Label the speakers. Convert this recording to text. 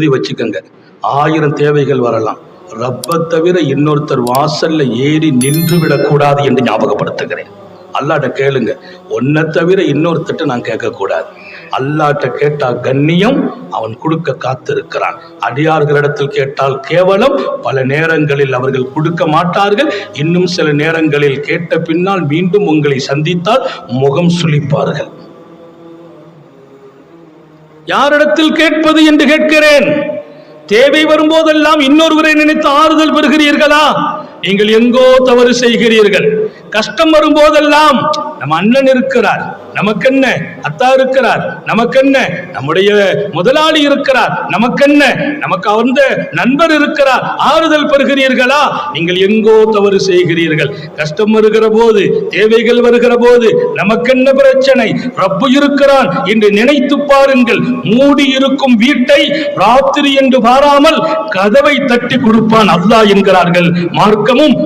Speaker 1: எழுதி வச்சுக்கோங்க. ஆயிரம் தேவைகள் வரலாம். ரப்ப தவிர இன்னொருத்தர் வாசல்ல ஏறி நின்று விடக்கூடாது என்று ஞாபகப்படுத்துகிறேன். அல்லாட்ட கேளுங்க. ஒன்னை தவிர இன்னொருத்தட்ட நான் கேட்கக்கூடாது. அல்லாட்ட கேட்டா கண்ணியம் அவன் கொடுக்க காத்திருக்கிறான். அடியார்களிடத்தில் கேட்டால் கேவலம் பல நேரங்களில் அவர்கள் கொடுக்க மாட்டார்கள். இன்னும் சில நேரங்களில் கேட்ட பின்னால் மீண்டும் உங்களை சந்தித்தால் முகம் சுளிப்பார்கள். யாரிடத்தில் கேட்பது என்று கேட்கிறேன்? தேவை வரும்போதெல்லாம் இன்னொருவரை நினைத்து ஆறுதல் பெறுகிறீர்களா? நீங்கள் எங்கோ தவறு செய்கிறீர்கள். கஷ்டம் வரும்போதெல்லாம் நம்ம அண்ணன் இருக்கிறார். நமக்கென்ன? அத்தா இருக்கிறார். நமக்கென்ன? நம்முடைய முதலாளி இருக்கிறார். நமக்கென்ன? நமக்கு அந்த நண்பர் இருக்கிறார். ஆறுதல் பெறுகிறீர்களா? நீங்கள் எங்கோ தவறு செய்கிறீர்கள். கஷ்டம் வருகிற போது தேவைகள் வருகிற போது நமக்கென்ன பிரச்சனை? ரப்பு இருக்கிறான் என்று நினைத்து பாருங்கள். மூடி இருக்கும் வீட்டை ராத்திரி என்று பாராமல் கதவை தட்டி கொடுப்பான் அல்லா என்கிறார்கள். மார்க்கமும்